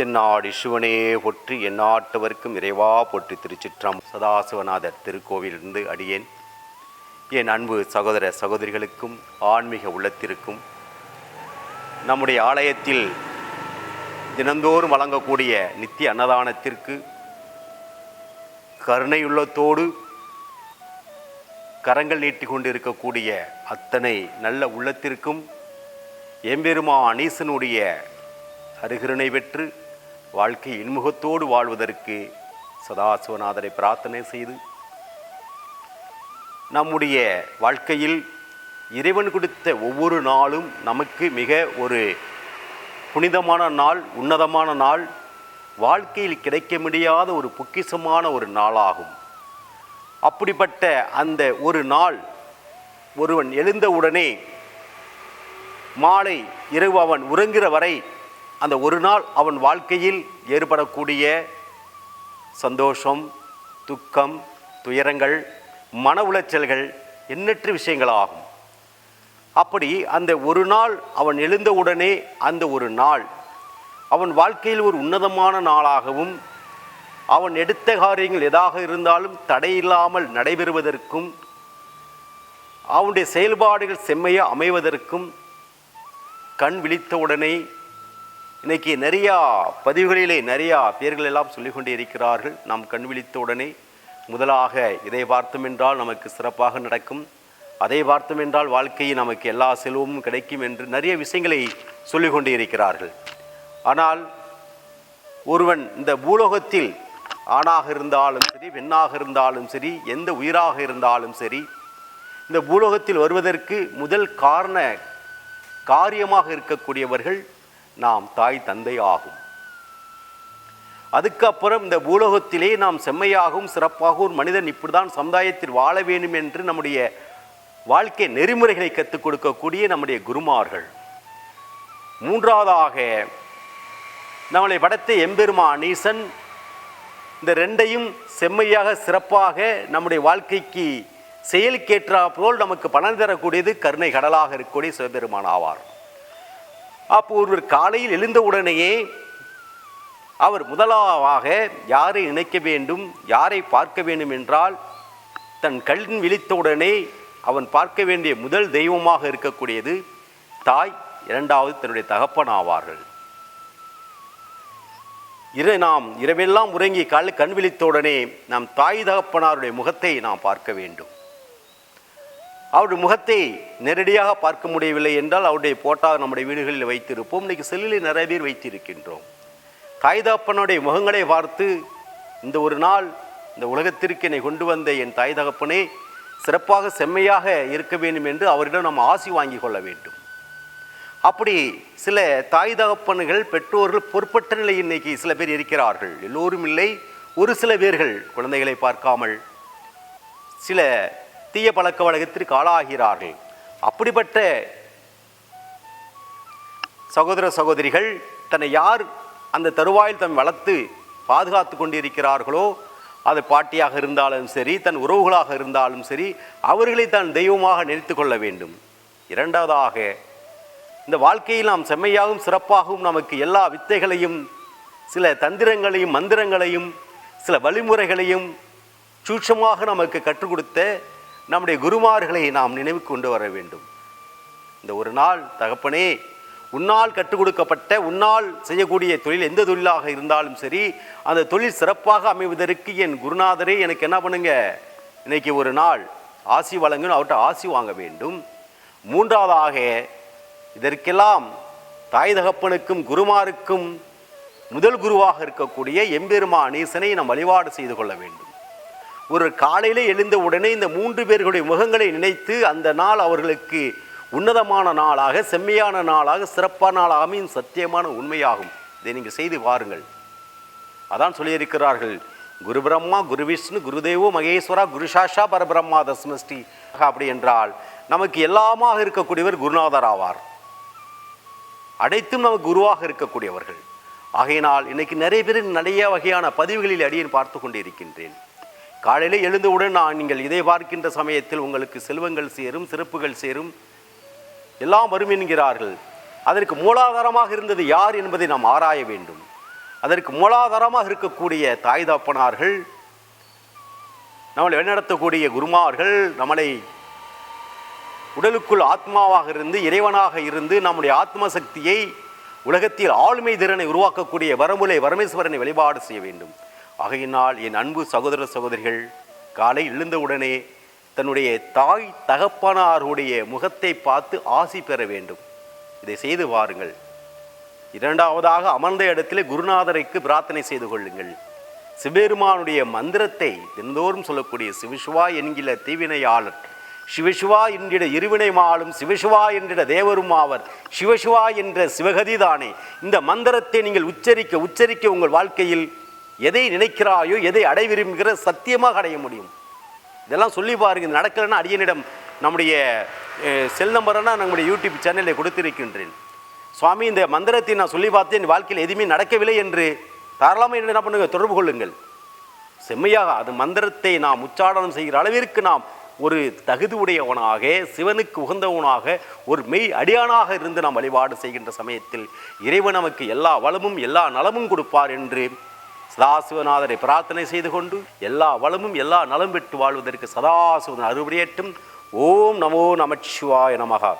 தென்னாடு சிவனே போற்றி எந்நாட்டவர்க்கும் இறைவா போற்றி திருச்சிற்றம் சதாசிவநாதர் திருக்கோவிலிருந்து அடியேன். என் அன்பு சகோதர சகோதரிகளுக்கும் ஆன்மீக உள்ளத்திற்கும் நம்முடைய ஆலயத்தில் தினந்தோறும் வழங்கக்கூடிய நித்திய அன்னதானத்திற்கு கருணையுள்ளத்தோடு கரங்கள் நீட்டி கொண்டு இருக்கக்கூடிய அத்தனை நல்ல உள்ளத்திற்கும் எம்பெருமா அனீசனுடைய அருகிருணை பெற்று வாழ்க்கை இன்முகத்தோடு வாழ்வதற்கு சதாசிவநாதரை பிரார்த்தனை செய்து நம்முடைய வாழ்க்கையில் இறைவன் கொடுத்த ஒவ்வொரு நாளும் நமக்கு மிக ஒரு புனிதமான நாள் உன்னதமான நாள் வாழ்க்கையில் கிடைக்க முடியாத ஒரு பொக்கிஷமான ஒரு நாளாகும். அப்படிப்பட்ட அந்த ஒரு நாள் ஒருவன் எழுந்தவுடனே மாலை இரவு அவன் உறங்குகிற வரை அந்த ஒரு நாள் அவன் வாழ்க்கையில் ஏற்படக்கூடிய சந்தோஷம் துக்கம் துயரங்கள் மன உளைச்சல்கள் எண்ணற்ற விஷயங்களாகும். அப்படி அந்த ஒரு நாள் அவன் எழுந்தவுடனே அந்த ஒரு நாள் அவன் வாழ்க்கையில் ஒரு உன்னதமான நாளாகவும் அவன் எடுத்த காரியங்கள் எதாக இருந்தாலும் தடையில்லாமல் நடைபெறுவதற்கும் அவனுடைய செயல்பாடுகள் செம்மையாக அமைவதற்கும் கண் விழித்தவுடனே இன்றைக்கி நிறையா பதிவுகளிலே நிறையா பேர்கள் எல்லாம் சொல்லிக் கொண்டே இருக்கிறார்கள். நாம் கண் விழித்தவுடனே முதலாக இதை பார்த்தோம் என்றால் நமக்கு சிறப்பாக நடக்கும். அதை பார்த்தோம் என்றால் வாழ்க்கையில் நமக்கு எல்லா செல்வமும் கிடைக்கும் என்று நிறைய விஷயங்களை சொல்லிக் கொண்டே இருக்கிறார்கள். ஆனால் ஒருவன் இந்த பூலோகத்தில் ஆணாக இருந்தாலும் சரி பெண்ணாக இருந்தாலும் சரி எந்த உயிராக இருந்தாலும் சரி இந்த பூலோகத்தில் வருவதற்கு முதல் காரண காரியமாக இருக்கக்கூடியவர்கள் நாம் தாய் தந்தை ஆகும். அதுக்கப்புறம் இந்த பூலோகத்திலே நாம் செம்மையாகவும் சிறப்பாகவும் ஒரு மனிதன் இப்படி தான் சமுதாயத்தில் வாழ வேண்டும் என்று நம்முடைய வாழ்க்கை நெறிமுறைகளை கற்றுக் கொடுக்கக்கூடிய நம்முடைய குருமார்கள். மூன்றாவதாக நம்மளை படைத்த எம்பெருமா நீசன் இந்த ரெண்டையும் செம்மையாக சிறப்பாக நம்முடைய வாழ்க்கைக்கு செயலுக்கேற்றா போல் நமக்கு பலன் தரக்கூடியது கருணை கடலாக இருக்கக்கூடிய சிவபெருமான் ஆவார். அப்போ ஒருவர் காலையில் எழுந்தவுடனேயே அவர் முதலாவாக யாரை இணைக்க வேண்டும் யாரை பார்க்க வேண்டும் என்றால் தன் கண் விழித்தவுடனே அவன் பார்க்க வேண்டிய முதல் தெய்வமாக இருக்கக்கூடியது தாய் இரண்டாவது தன்னுடைய தகப்பன் ஆவார்கள். இரு நாம் இரவெல்லாம் உறங்கி காலை கண் விழித்தவுடனே நாம் தாய் தகப்பனாருடைய முகத்தை நாம் பார்க்க வேண்டும். அவருடைய முகத்தை நேரடியாக பார்க்க முடியவில்லை என்றால் அவருடைய போட்டா நம்முடைய வீடுகளில் வைத்திருப்போம். இன்னைக்கு செல்லில் நிறைய பேர் வைத்திருக்கின்றோம். தாய் தகப்பனுடைய முகங்களை பார்த்து இந்த ஒரு நாள் இந்த உலகத்திற்கு என்னை கொண்டு வந்த என் தாய் தகப்பனே சிறப்பாக செம்மையாக இருக்க வேண்டும் என்று அவரிடம் நாம் ஆசி வாங்கி கொள்ள வேண்டும். அப்படி சில தாய் தகப்பன்கள் பெற்றோர்கள் பொறுப்பற்ற நிலை இன்னைக்கு சில பேர் இருக்கிறார்கள். எல்லோரும் இல்லை. ஒரு சில பேர்கள் குழந்தைகளை பார்க்காமல் சில தீய பழக்க வழக்கத்திற்கு ஆளாகிறார்கள். அப்படிப்பட்ட சகோதர சகோதரிகள் தன்னை யார் அந்த தருவாயில் தம் வளர்த்து பாதுகாத்து கொண்டிருக்கிறார்களோ அது பாட்டியாக இருந்தாலும் சரி தன் உறவுகளாக இருந்தாலும் சரி அவர்களை தான் தெய்வமாக நினைத்து கொள்ள வேண்டும். இரண்டாவதாக இந்த வாழ்க்கையில் நாம் செம்மையாகவும் சிறப்பாகவும் நமக்கு எல்லா வித்தைகளையும் சில தந்திரங்களையும் மந்திரங்களையும் சில வழிமுறைகளையும் சூட்சமாக நமக்கு கற்றுக் கொடுத்த நம்முடைய குருமார்களை நாம் நினைவு கொண்டு வர வேண்டும். இந்த ஒரு நாள் தகப்பனே உன்னால் கற்றுக் கொடுக்கப்பட்ட உன்னால் செய்யக்கூடிய தொழில் எந்த தொழிலாக இருந்தாலும் சரி அந்த தொழில் சிறப்பாக அமைவதற்கு என் குருநாதரே எனக்கு என்ன பண்ணுங்க? இன்னைக்கு ஒரு நாள் ஆசி வழங்கணும் அவர்கிட்ட ஆசி வாங்க வேண்டும். மூன்றாவதாக இதற்கெல்லாம் தாய் தகப்பனுக்கும் குருமாருக்கும் முதல் குருவாக இருக்கக்கூடிய எம்பெருமா அனீசனை நாம் வழிபாடு செய்து கொள்ள வேண்டும். ஒரு காலையிலே எழுந்த உடனே இந்த மூன்று பேர்களுடைய முகங்களை நினைத்து அந்த நாள் அவர்களுக்கு உன்னதமான நாளாக செம்மையான நாளாக சிறப்பான நாளாக அமையும் சத்தியமான உண்மையாகும். இதை நீங்கள் செய்து வாருங்கள். அதான் சொல்லியிருக்கிறார்கள். குரு பிரம்மா குரு விஷ்ணு குருதேவோ மகேஸ்வரா குருஷாஷா பரபிரம்மா தஸ்மஸ்டி அப்படி என்றால் நமக்கு எல்லாமாக இருக்கக்கூடியவர் குருநாதர் ஆவார். அனைத்தும் நமக்கு குருவாக இருக்கக்கூடியவர்கள். ஆகையினால் இன்னைக்கு நிறைய பேர் நிறைய வகையான பதிவுகளில் அடியேன் பார்த்து கொண்டிருக்கின்றேன். காலையில் எழுந்தவுடன் நான் நீங்கள் இதை பார்க்கின்ற சமயத்தில் உங்களுக்கு செல்வங்கள் சேரும் சிறப்புகள் சேரும். எல்லாம் வரும் என்கிறார்கள். அதற்கு மூலாதாரமாக இருந்தது யார் என்பதை நாம் ஆராய வேண்டும். அதற்கு மூலாதாரமாக இருக்கக்கூடிய தாய் தாப்பனார்கள் நம்மளை வழிநடத்தக்கூடிய குருமார்கள் நம்மளை உடலுக்குள் ஆத்மாவாக இருந்து இறைவனாக இருந்து நம்முடைய ஆத்ம சக்தியை உலகத்தில் ஆளுமை திறனை உருவாக்கக்கூடிய வரமுலை வரமேஸ்வரனை வழிபாடு செய்ய வேண்டும். ஆகையினால் என் அன்பு சகோதர சகோதரிகள் காலை எழுந்தவுடனே தன்னுடைய தாய் தகப்பனாருடைய முகத்தை பார்த்து ஆசி பெற வேண்டும். இதை செய்து வாருங்கள். இரண்டாவதாக அமர்ந்த இடத்திலே குருநாதரைக்கு பிரார்த்தனை செய்து கொள்ளுங்கள். சிவபெருமானுடைய மந்திரத்தை தினந்தோறும் சொல்லக்கூடிய சிவசிவா என்கிற தீவினையாளர் சிவசிவா என்கிற இருவினை மாலும் சிவசிவா என்கிற தேவரும் ஆவர் சிவசிவா என்ற சிவகதி தானே. இந்த மந்திரத்தை நீங்கள் உச்சரிக்க உச்சரிக்க உங்கள் வாழ்க்கையில் எதை நினைக்கிறாயோ எதை அடை விரும்புகிற சத்தியமாக அடைய முடியும். இதெல்லாம் சொல்லி பாருங்க. இது நடக்கலைன்னா அடியனிடம் நம்முடைய செல் நம்பரைனா நம்முடைய யூடியூப் சேனலில் கொடுத்திருக்கின்றேன். சுவாமி இந்த மந்திரத்தை நான் சொல்லி பார்த்தேன். என் வாழ்க்கையில் எதுவுமே நடக்கவில்லை என்று தாராளமாக என்ன என்ன பண்ணுங்க தொடர்பு கொள்ளுங்கள். செம்மையாக அது மந்திரத்தை நாம் உச்சாடனம் செய்கிற அளவிற்கு நாம் ஒரு தகுதி உடையவனாக சிவனுக்கு உகந்தவனாக ஒரு மெய் அடியானாக இருந்து நாம் வழிபாடு செய்கின்ற சமயத்தில் இறைவன் நமக்கு எல்லா வளமும் எல்லா நலமும் கொடுப்பார் என்று சதாசிவநாதரை பிரார்த்தனை செய்து கொண்டு எல்லா வளமும் எல்லா நலம் பெற்று வாழ்வதற்கு சதாசிவன் அறுபடியேற்றும் ஓம் நமோ நமச்சிவாய நமகா.